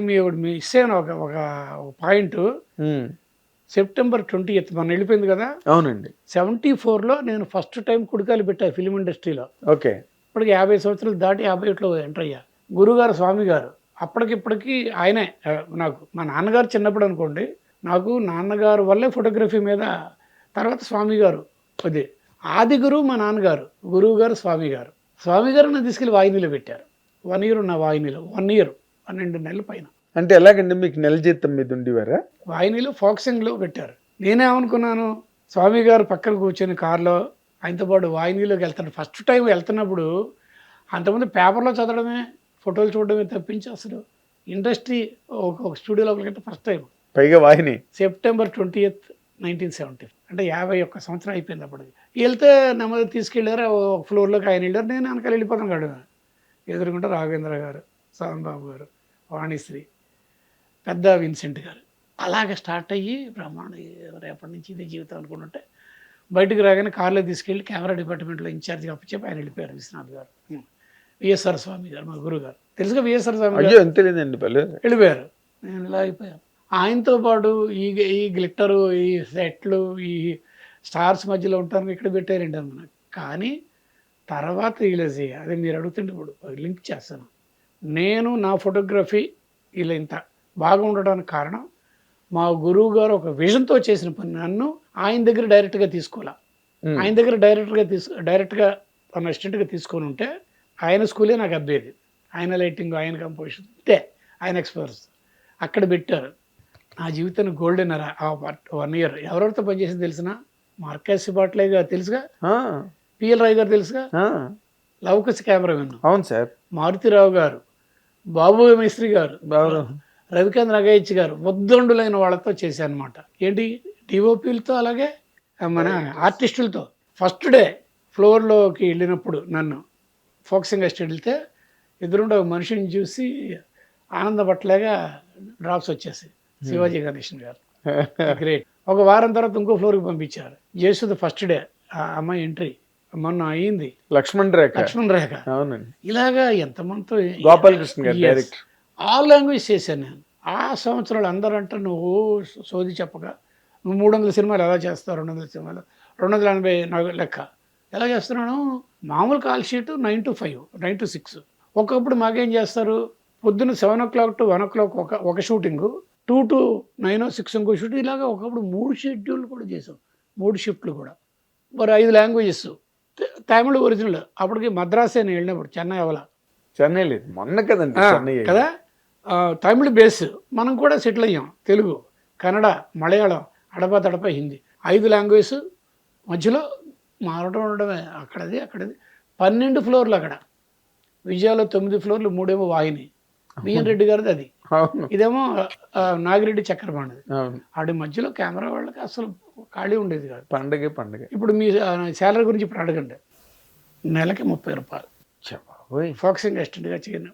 మీ miss అయిన ఒక ఒక పాయింట్. సెప్టెంబర్ ట్వంటీ ఎయిత్ మన వెళ్ళిపోయింది కదా? అవునండి. సెవెంటీ ఫోర్లో నేను ఫస్ట్ టైం కుడికాయలు పెట్టా ఫిలిం ఇండస్ట్రీలో. ఓకే. ఇప్పటికి యాభై సంవత్సరాలు దాటి యాభై ఒకటిలో ఎంటర్ అయ్యా. గురుగారు స్వామి గారు అప్పటికిప్పటికి ఆయనే నాకు మా నాన్నగారు చిన్నప్పుడు అనుకోండి నాకు నాన్నగారు వల్లే ఫోటోగ్రఫీ మీద తర్వాత స్వామి గారు అది ఆది గురువు మా నాన్నగారు గురువు గారు స్వామి గారు స్వామి గారు నన్ను తీసుకెళ్ళి వాహినిలో పెట్టారు. వన్ ఇయర్ ఉన్న వాహినిలో వన్ ఇయర్. పన్నెండు నెలల పైన. అంటే ఎలాగండి మీకు నెల జీతం మీద ఉండేవారా? వాహినిలో ఫోక్సింగ్లో పెట్టారు. నేనేమనుకున్నాను స్వామి గారు పక్కన కూర్చొని కారులో ఆయనతో పాటు వాహినిలోకి వెళ్తాను. ఫస్ట్ టైం వెళ్తున్నప్పుడు అంతకుముందు పేపర్లో చదవడమే ఫోటోలు చూడడమే తప్పించి అసలు ఇండస్ట్రీ ఒక స్టూడియో లోపలికి ఫస్ట్ టైం. పైగా Vahini. September twenty eighth nineteen seventy. అంటే యాభై ఒక్క సంవత్సరం అయిపోయింది అప్పటికి. వెళ్తే నెమ్మది తీసుకెళ్ళారు ఒక ఫ్లోర్లోకి ఆయన వెళ్ళారు. నేను వెనకాల వెళ్ళిపోతాను కాడు ఎదురుకుంటే రాఘవేంద్ర గారు సాంబాబు గారు. వాణిశ్రీ పెద్ద విన్సెంట్ గారు. అలాగే స్టార్ట్ అయ్యి బ్రహ్మాండ రేపటి నుంచి ఇదే జీవితం అనుకుంటుంటే బయటకు రాగానే కార్లో తీసుకెళ్ళి కెమెరా డిపార్ట్మెంట్లో ఇన్ఛార్జ్గా అప్పచెప్పి ఆయన వెళ్ళిపోయారు విశ్వనాథ్ గారు. విఎస్ఆర్ స్వామి గారు మా గురువు గారు. తెలుసుగా విఎస్ఆర్ స్వామి పల్లె వెళ్ళిపోయారు. నేను ఇలా అయిపోయాను. ఆయనతో పాటు ఈ ఈ గ్లిట్టరు ఈ సెట్లు ఈ స్టార్స్ మధ్యలో ఉంటాను ఇక్కడ పెట్టారండి అన్న కానీ తర్వాత రియలైజ్ అయ్యా. అదే మీరు అడుగుతుంటే ఇప్పుడు లింక్ చేస్తాను. నేను నా ఫోటోగ్రఫీ ఇలా ఇంత బాగా ఉండడానికి కారణం మా గురువు గారు ఒక విజన్తో చేసిన పని నన్ను ఆయన దగ్గర డైరెక్ట్గా తీసుకోవాలా. ఆయన దగ్గర డైరెక్ట్గా తీసు డైరెక్ట్గా తన అసిస్టెంట్గా తీసుకొని ఉంటే ఆయన స్కూలే నాకు అబ్బేది ఆయన లైటింగ్ ఆయన కంపోజిషన్ అంతే. ఆయన ఎక్స్పర్ట్స్. అక్కడ పెట్టారు. నా జీవితాన్ని గోల్డెన్ ఆ వన్ ఇయర్. ఎవరెవరితో పనిచేసింది తెలిసిన? మార్కేసి బాట్లే గారు తెలుసుగా? పిఎల్ రాయ్ గారు తెలుసుగా? లవకస్ కెమెరామెన్. అవును సార్. మారుతిరావు గారు. బాబు మేస్త్రి గారు రవికాంత్ నగేచ్ గారు ముద్దండులైన వాళ్ళతో చేశాను అనమాట ఏంటి డిఓపీలతో అలాగే మన ఆర్టిస్టులతో. ఫస్ట్ డే ఫ్లోర్లోకి వెళ్ళినప్పుడు నన్ను ఫోక్సింగ్ అసిస్ట్ వెళ్తే ఎదురుండే ఒక మనిషిని చూసి ఆనందపట్టలేగా డ్రాప్స్ వచ్చేసి శివాజీ గణేషన్ గారు. గ్రేట్ ఒక వారం తర్వాత ఇంకో ఫ్లోర్కి పంపించారు. జేసుది ఫస్ట్ డే ఆ అమ్మాయి ఎంట్రీ. మొన్న అయ్యింది లక్ష్మణ్ రేఖ. లక్ష్మణ్ రేఖ. అవునండి. ఇలాగా ఎంతమందితో గోపాలకృష్ణ గారు Yes. డైరెక్టర్. ఆల్ లాంగ్వేజ్ చేశాను నేను. ఆ సంవత్సరాలు అందరూ అంటే నువ్వు సోది చెప్పగా నువ్వు మూడు వందల సినిమాలు ఎలా చేస్తావు? రెండు వందల సినిమాలు. రెండు వందల ఎనభై నాకు లెక్క. ఎలా చేస్తున్నాను? మామూలు call sheet nine to five nine to six ఒక్కొక్కప్పుడు మాకేం చేస్తారు? పొద్దున్న seven o'clock to one o'clock ఒక ఒక shooting two to nine six ఇంకో షూట్ ఇలాగా ఒకప్పుడు మూడు షెడ్యూల్ కూడా చేసాం మూడు షిఫ్ట్లు కూడా. మరి ఐదు లాంగ్వేజెస్ తమిళ ఒరిజినల్. అప్పటికి మద్రాసే నేను వెళ్ళినప్పుడు చెన్నై అవల. చెన్నై లేదు. మొన్న కదండి చెన్నై కదా? తమిళ బేస్ మనం కూడా సెటిల్ అయ్యాం. తెలుగు కన్నడ మలయాళం అడప తడప హిందీ. ఐదు లాంగ్వేజ్ మధ్యలో మారడం ఉండడమే. అక్కడది అక్కడది. పన్నెండు ఫ్లోర్లు అక్కడ. విజయాలో తొమ్మిది ఫ్లోర్లు మూడేమో వాహిని. బిఎన్ రెడ్డి గారిది అది. ఇదేమో నాగిరెడ్డి చక్రపాణిది. అవును. ఆడి మధ్యలో కెమెరా వాళ్ళకి అసలు ఖాళీ ఉండేది కాదు. పండగే పండగ. ఇప్పుడు మీ శాలరీ గురించి ఇప్పుడు అడగండి. నెలకి ముప్పై రూపాయలు. ఫోక్సింగ్ అసిస్టెంట్గా చేరిన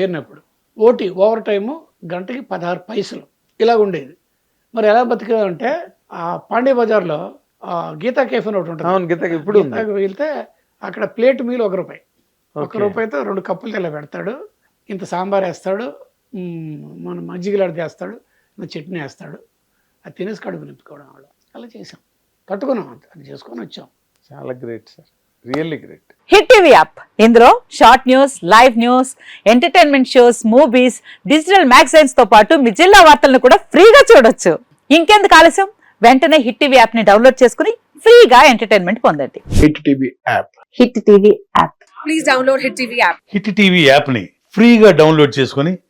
చేరినప్పుడు ఓటీ ఓవర్ టైము గంటకి పదహారు పైసలు. ఇలాగ ఉండేది. మరి ఎలా బతికేదంటే ఆ పాండే బజార్లో గీతా కేఫ్ అని ఒకటి ఉంటుంది. అవును గీతకి ఇప్పుడు వెళ్తే అక్కడ ప్లేట్ మీల్ ఒక రూపాయి. ఒక. రూపాయితో రెండు కప్పులు ఇలా పెడతాడు. ఇంత సాంబార్ వేస్తాడు. మన మజ్జిగలాడి వేస్తాడు ఇంత చట్నీ వేస్తాడు. అది తినేసి కడుపు నింపుకోవడం వాళ్ళు. అలా చేసాం తట్టుకున్నాం అంత. అది చేసుకొని వచ్చాం. చాలా great sir. Really great. Hit TV app. ఇందులో short news live news entertainment shows movies digital మ్యాగజైన్స్తో పాటు మీ జిల్లా వార్తలను కూడా ఫ్రీగా చూడొచ్చు. ఇంకెందుకు ఆలస్యం? వెంటనే హిట్ టీవీ యాప్ని డౌన్లోడ్ చేసుకుని ఫ్రీగా ఎంటర్టైన్మెంట్ పొందండి. Hit TV app. Hit TV app. Hit TV యాప్ని ఫ్రీగా డౌన్లోడ్ చేసుకొని